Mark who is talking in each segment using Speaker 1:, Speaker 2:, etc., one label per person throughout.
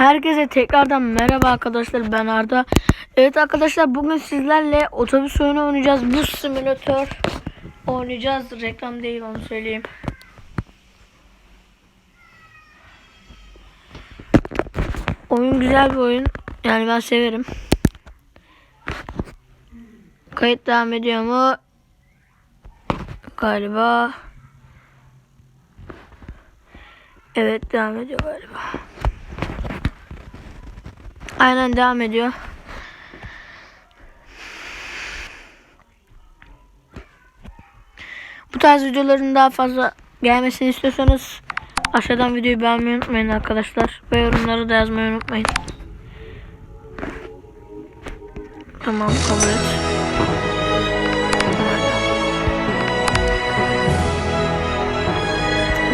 Speaker 1: Herkese tekrardan merhaba arkadaşlar ben Arda. Evet arkadaşlar bugün sizlerle otobüs oyunu oynayacağız. Bus simülatör oynayacağız. Reklam değil onu söyleyeyim. Oyun güzel bir oyun. Yani ben severim. Kayıt devam ediyor mu? Galiba. Evet devam ediyor galiba. Aynen devam ediyor. Bu tarz videoların daha fazla gelmesini istiyorsanız aşağıdan videoyu beğenmeyi unutmayın arkadaşlar. Ve yorumları da yazmayı unutmayın. Tamam kabul et.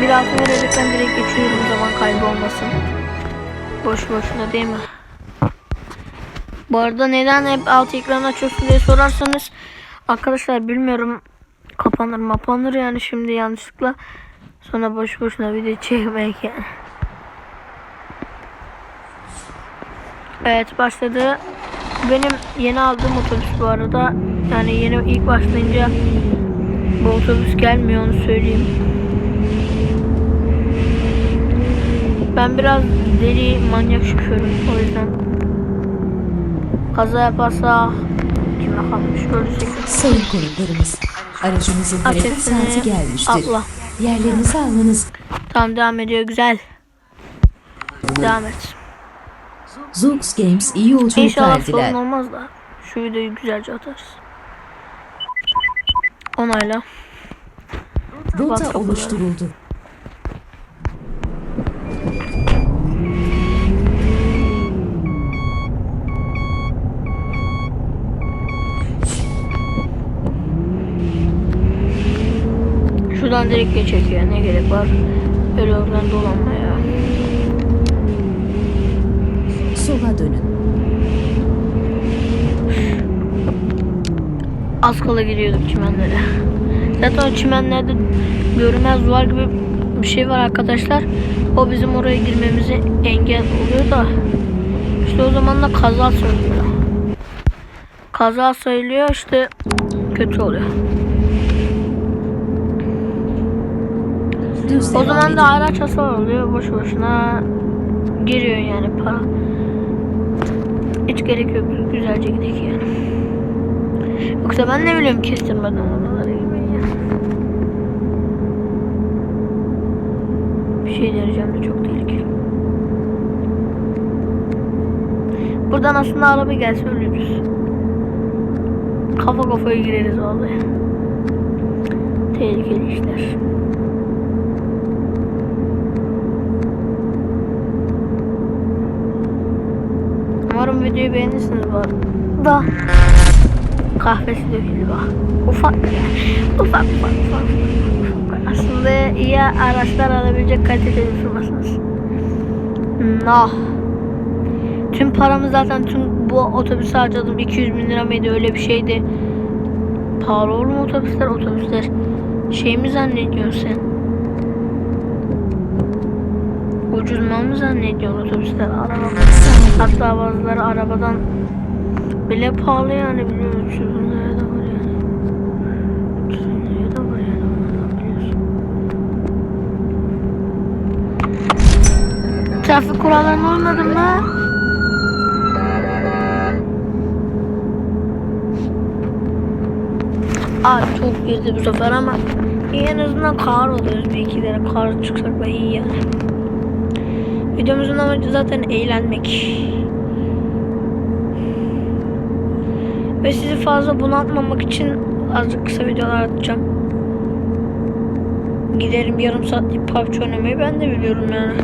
Speaker 1: Bir altı verecekten direkt geçiyorum zaman kaybı olmasın. Boş boşuna değil mi? Bu arada neden hep alt ekran açıyorsun diye sorarsanız arkadaşlar bilmiyorum kapanır mapanır yani şimdi yanlışlıkla sonra boş boşuna video çekmek yani. Evet başladı. Benim yeni aldığım otobüs bu arada. Yani yeni ilk başlayınca bu otobüs gelmiyor onu söyleyeyim. Ben biraz deli manyak şoförüm o yüzden kaza yaparsa kime kalmış görecek.
Speaker 2: Sayın konuklarımız, aracımızın hareket saati gelmiştir.
Speaker 1: Allah.
Speaker 2: Yerlerinizi almanız,
Speaker 1: Tamam devam ediyor güzel. Devam et.
Speaker 2: Zoox Games iyi yolculuklar
Speaker 1: İnşallah sorun
Speaker 2: diler.
Speaker 1: olmaz da şu videoyu güzelce atarız. Onayla.
Speaker 2: Rota oluşturuldu.
Speaker 1: Şuradan direkt geçecek ya ne gerek var. Öyle oradan dolanmaya.
Speaker 2: Sola dönün.
Speaker 1: Az kala giriyorduk çimenlere. Zaten o çimenlerde görünmez duvar gibi bir şey var arkadaşlar. O bizim oraya girmemize engel oluyor da. İşte o zaman da kaza sayılıyor. Kaza sayılıyor işte kötü oluyor.
Speaker 2: Düz
Speaker 1: O zaman
Speaker 2: edin.
Speaker 1: da araç hasar oluyor boş boşuna giriyor yani para. Hiç gerek yok güzelce gidelim yani. Yoksa ben ne biliyorum kestirmeden oralara girmeyi. Bir şey deneyeceğim de çok tehlikeli. Buradan aslında araba gelse ölürüz. Kafa kafaya gireriz vallahi. Tehlikeli işler. Umarım videoyu beğenirsiniz bu arada. Kahvesi döküldü bak. Ufak ya. Ufak ufak ufak. Aslında iyi araçlar alabilecek kalitede bir firmasınız. Nah. Tüm paramı zaten tüm bu otobüse harcadım. 200 bin lira mıydı öyle bir şeydi. Pahalı olur mu otobüsler? Otobüsler şey mi zannediyorsun sen? Ucuz mal mı zannediyorsun otobüsler? Araba Hatta bazıları arabadan bile pahalı yani biliyorsun. 300 bin liraya da var yani. 300 bin liraya da var yani. Trafik kurallarına uymadın mı? Aa çok girdi bu sefer ama en azından kar oluyoruz bir iki lira kar çıksak da iyi yani. Videomuzun amacı zaten eğlenmek. Ve sizi fazla bunaltmamak için azıcık kısa videolar atacağım. Giderim yarım saatlik PUBG oynamayı ben de biliyorum yani.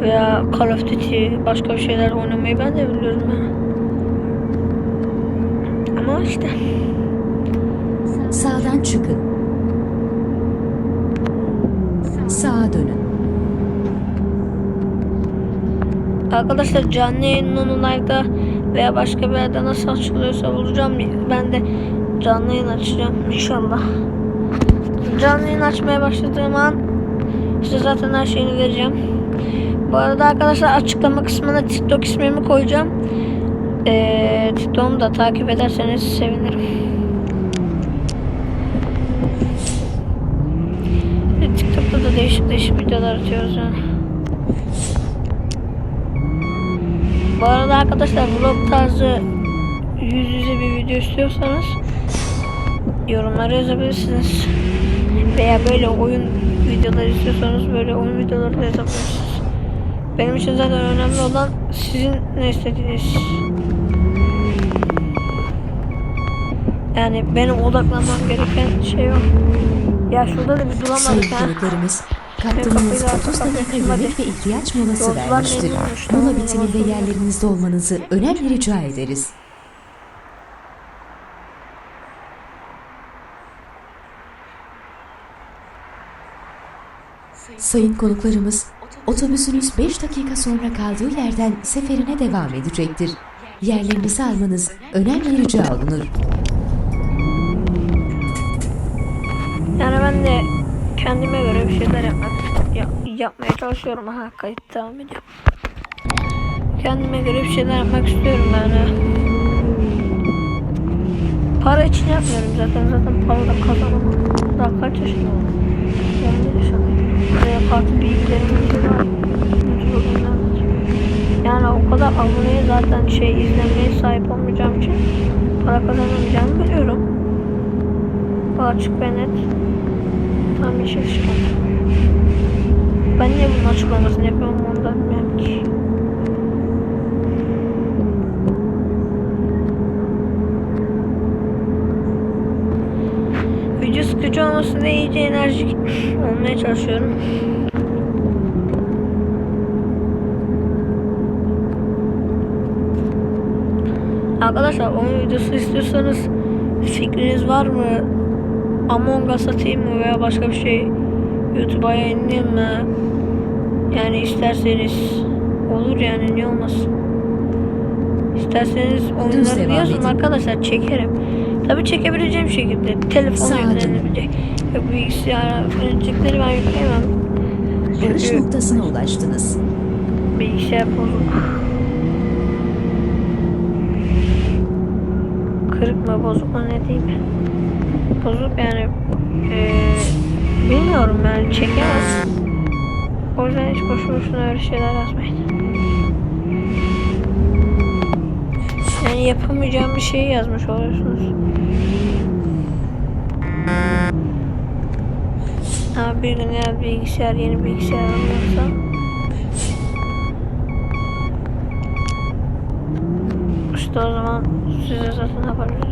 Speaker 1: Veya Call of Duty başka bir şeyler oynamayı ben de biliyorum yani. Ama işte
Speaker 2: Sağdan çıkın. Sağa dönün.
Speaker 1: Arkadaşlar canlı yayının online'da veya başka bir yerde nasıl açılıyorsa bulacağım. Ben de canlı yayın açacağım inşallah. Canlı yayın açmaya başladığım an işte zaten her şeyini vereceğim. Bu arada arkadaşlar açıklama kısmına TikTok ismimi koyacağım. Ee, TikTok'umu da takip ederseniz sevinirim. TikTok'ta da değişik değişik videolar atıyoruz yani. Bu arada arkadaşlar vlog tarzı yüz yüze bir video istiyorsanız yorumlara yazabilirsiniz. Veya böyle oyun videoları istiyorsanız böyle oyun videoları da yazabilirsiniz. Benim için zaten önemli olan sizin ne istediğiniz. Yani benim odaklanmam gereken şey o. Ya şurada da bir duramadık ha. Kapıyı
Speaker 2: 30
Speaker 1: kapatayım,
Speaker 2: dakika yemek ve ihtiyaç molası vermiştir. Mola bitiminde yerlerinizde olmanızı önemli rica ederiz. Sayın konuklarımız, otobüsünüz 5 dakika sonra kaldığı yerden seferine devam edecektir. Yerlerinizi almanız önemli rica olunur.
Speaker 1: Yani ben de kendime göre bir şeyler yapmak ya- yapmaya çalışıyorum. Aha kayıt devam ediyor. Kendime göre bir şeyler yapmak istiyorum yani. Para için yapmıyorum zaten. Zaten para da kazanamam. Daha kaç yaşındayım? 11 yaşındayım. Buraya farklı bilgilerimiz var. Yani o kadar aboneye zaten şey izlemeye sahip olmayacağım için para kazanamayacağımı biliyorum. Açık ve net. Tam bir şey çıkarttım. Ben niye bunun açıklamasını yapıyorum onu da bilmiyorum ki. Video sıkıcı olmasın diye iyice enerjik olmaya çalışıyorum. Arkadaşlar oyun videosu istiyorsanız fikriniz var mı? Among Us atayım mı veya başka bir şey YouTube'a yayınlayayım mı? Yani isterseniz olur yani niye olmasın? İsterseniz oyunları yazın arkadaşlar çekerim. Tabi çekebileceğim şekilde
Speaker 2: dön.
Speaker 1: yüklenebilecek. Yok bilgisayara yüklenecekleri ben yükleyemem. Çünkü
Speaker 2: noktasına ulaştınız.
Speaker 1: bilgisayar bozuk. Kırık mı bozuk mu ne diyeyim. Bozuk yani eee, bilmiyorum yani çekemez. O yüzden hiç boşu boşuna öyle şeyler yazmayın. Yani yapamayacağım bir şey yazmış oluyorsunuz. Ama bir gün eğer bilgisayar yeni bilgisayar alıyorsam İşte o zaman size zaten haber.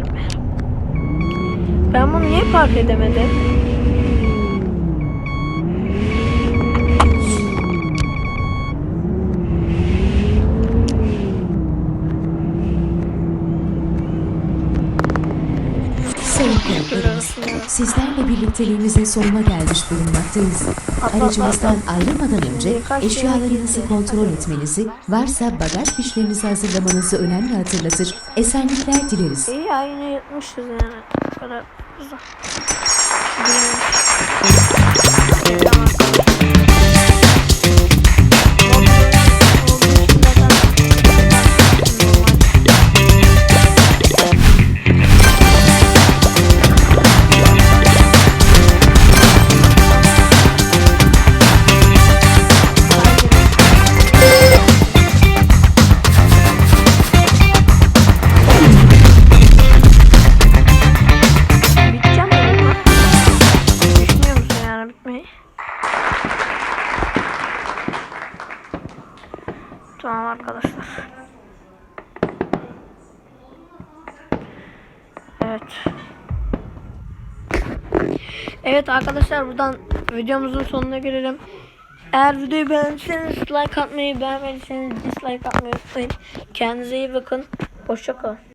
Speaker 1: Ben bunu niye fark edemedim?
Speaker 2: Sizlerle birlikteliğimizin sonuna gelmiş bulunmaktayız. Aracımızdan ayrılmadan önce eşyalarınızı kontrol etmenizi, varsa bagaj fişlerinizi hazırlamanızı önemli hatırlatır. Esenlikler dileriz.
Speaker 1: İyi ya yine yutmuşuz yani. Hızlı. Bilmiyorum. Evet. Evet arkadaşlar buradan videomuzun sonuna gelelim. Eğer videoyu beğendiyseniz like atmayı, beğenmediyseniz dislike atmayı unutmayın. Kendinize iyi bakın. Hoşçakalın.